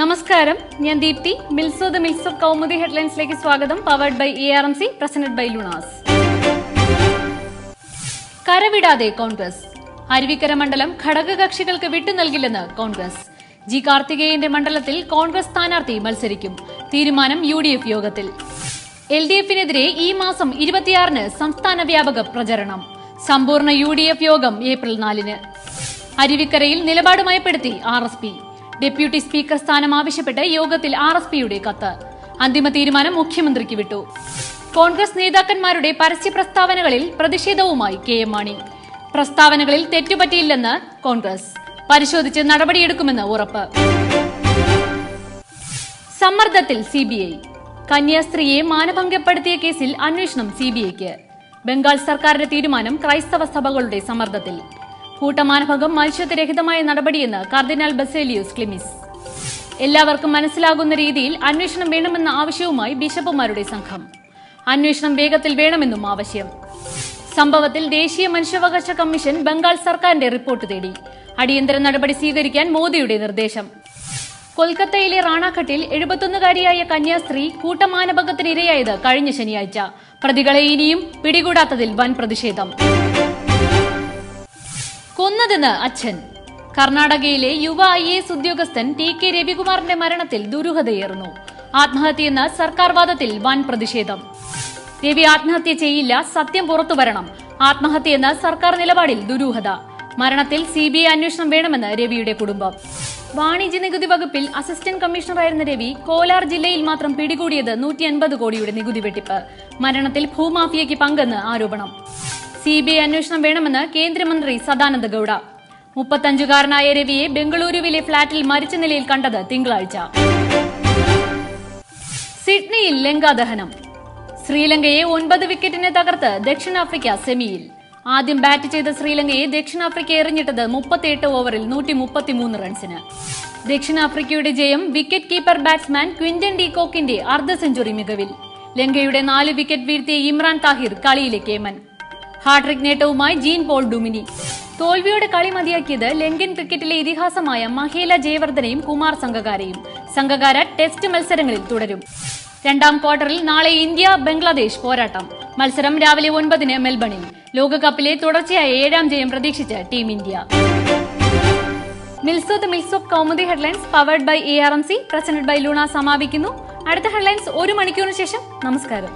നമസ്കാരം. ഞാൻ ദീപ്തി. മിൽസോ ദ ഓഫ് കൗമുദി ഹെഡ്ലൈൻസിലേക്ക് സ്വാഗതം. Powered by A R M C presented by Lunas. കരവിടാതെ Congress. Aruvikkara മണ്ഡലം ഘടകകക്ഷികൾക്ക് വിട്ടു നൽകില്ലെന്ന് കോൺഗ്രസ്. ജി കാർത്തികേയന്റെ മണ്ഡലത്തിൽ കോൺഗ്രസ് സ്ഥാനാർത്ഥി മത്സരിക്കും. തീരുമാനം യു ഡി എഫ് യോഗത്തിൽ. എൽ ഡി എഫിനെതിരെ ഈ മാസം ഇരുപത്തിയാറിന് സംസ്ഥാന വ്യാപക പ്രചരണം. സമ്പൂർണ യു ഡി എഫ് യോഗം ഏപ്രിൽ നാലിന്. അരുവിക്കരയിൽ നിലപാട് മയപ്പെടുത്തി R S P. Deputy speaker സ്ഥാനം ആവശ്യപ്പെട്ട് യോഗത്തിൽ ആർ എസ് പിയുടെ കത്ത്. അന്തിമ തീരുമാനം മുഖ്യമന്ത്രിക്ക് വിട്ടു. കോൺഗ്രസ് നേതാക്കന്മാരുടെ പരസ്യ പ്രസ്താവനകളിൽ പ്രതിഷേധവുമായി കെ എം മാണി. പ്രസ്താവനകളിൽ തെറ്റുപറ്റിയില്ലെന്ന് കോൺഗ്രസ്. പരിശോധിച്ച് നടപടിയെടുക്കുമെന്ന് ഉറപ്പ്. സമ്മർദ്ദത്തിൽ സി ബി ഐ. കന്യാസ്ത്രീയെ മാനഭംഗപ്പെടുത്തിയ കേസിൽ അന്വേഷണം സി ബി ഐക്ക്. ബംഗാൾ സർക്കാരിന്റെ തീരുമാനം ക്രൈസ്തവ സഭകളുടെ സമ്മർദ്ദത്തിൽ. കൂട്ടമാനഭംഗം മനുഷ്യത്വരഹിതമായ നടപടിയെന്ന് കർദിനാൾ ബസേലിയോസ് ക്ലിമിസ്. എല്ലാവർക്കും മനസ്സിലാകുന്ന രീതിയിൽ അന്വേഷണം വേണമെന്ന ആവശ്യവുമായി ബിഷപ്പുമാരുടെ സംഘം. അന്വേഷണം വേഗത്തിൽ വേണമെന്നും ആവശ്യം. സംഭവത്തിൽ ദേശീയ മനുഷ്യാവകാശ കമ്മീഷൻ ബംഗാൾ സർക്കാരിന്റെ റിപ്പോർട്ട് തേടി. അടിയന്തര നടപടി സ്വീകരിക്കാൻ മോദിയുടെ നിർദ്ദേശം. കൊൽക്കത്തയിലെ റാണാഘട്ടിൽ എഴുപത്തൊന്നുകാരിയായ കന്യാസ്ത്രീ കൂട്ടമാനപകത്തിനിരയായത് കഴിഞ്ഞ ശനിയാഴ്ച. പ്രതികളെ ഇനിയും പിടികൂടാത്തതിൽ വൻ പ്രതിഷേധം. കൊന്നതെന്ന് അച്ഛൻ. കർണാടകയിലെ യുവ ഐ എസ് ഉദ്യോഗസ്ഥൻ ടി കെ രവികുമാറിന്റെ മരണത്തിൽ ദുരൂഹതയേറുന്നു. ആത്മഹത്യയെന്ന സർക്കാർ വാദത്തിൽ വൻ പ്രതിഷേധം. രവി ആത്മഹത്യ ചെയ്യില്ല സത്യം പുറത്തുവരണം ആത്മഹത്യയെന്ന സർക്കാർ നിലപാടിൽ ദുരൂഹത. മരണത്തിൽ സി ബി ഐ അന്വേഷണം വേണമെന്ന് രവിയുടെ കുടുംബം. വാണിജ്യ നികുതി വകുപ്പിൽ അസിസ്റ്റന്റ് കമ്മീഷണറായിരുന്ന രവി കോലാർ ജില്ലയിൽ മാത്രം പിടികൂടിയത് നൂറ്റി അൻപത് കോടിയുടെ നികുതി വെട്ടിപ്പ്. മരണത്തിൽ ഭൂമാഫിയയ്ക്ക് പങ്കെന്ന് ആരോപണം. സി ബി ഐ അന്വേഷണം വേണമെന്ന് കേന്ദ്രമന്ത്രി സദാനന്ദ ഗൌഡ. മുപ്പത്തഞ്ചുകാരനായ രവിയെ ബംഗളൂരുവിലെ ഫ്ളാറ്റിൽ മരിച്ച നിലയിൽ കണ്ടത് തിങ്കളാഴ്ച. സിഡ്നിയിൽ ലങ്കാദഹനം ശ്രീലങ്കയെ ഒൻപത് വിക്കറ്റിന് തകർത്ത് ദക്ഷിണാഫ്രിക്ക സെമിയിൽ. ആദ്യം ബാറ്റ് ചെയ്ത ശ്രീലങ്കയെ ദക്ഷിണാഫ്രിക്ക എറിഞ്ഞിട്ടത് മുപ്പത്തിയെട്ട് ഓവറിൽ നൂറ്റി മുപ്പത്തിമൂന്ന് റൺസിന്. ദക്ഷിണാഫ്രിക്കയുടെ ജയം വിക്കറ്റ് കീപ്പർ ബാറ്റ്സ്മാൻ ക്വിന്റൻ ഡീകോക്കിന്റെ അർദ്ധ സെഞ്ചുറി മികവിൽ. ലങ്കയുടെ നാല് വിക്കറ്റ് വീഴ്ത്തിയ ഇമ്രാൻ താഹിർ കളിയിലെ കേമൻ ഹാട്രിക് നേട്ടവുമായി ജീൻ പോൾ ഡുമിനി. തോൽവിയുടെ കളി മതിയാക്കിയത് ലങ്കൻ ക്രിക്കറ്റിലെ ഇതിഹാസമായ മഹേല ജയവർദ്ധനയും കുമാർ സംഘകാരയും. സംഘകാര ടെസ്റ്റ് മത്സരങ്ങളിൽ തുടരും. രണ്ടാം ക്വാർട്ടറിൽ നാളെ ഇന്ത്യ ബംഗ്ലാദേശ് പോരാട്ടം. മത്സരം രാവിലെ ഒൻപതിന് മെൽബണിൽ. ലോകകപ്പിലെ തുടർച്ചയായ ഏഴാം ജയം പ്രതീക്ഷിച്ച് team India. മിൽസോ the mills of Kaumudi headlines powered by A R M C presented by Luna സമാപിക്കുന്നു. അടുത്ത ഹെഡ്ലൈൻസ് ഒരു മണിക്കൂറിന് ശേഷം. നമസ്കാരം.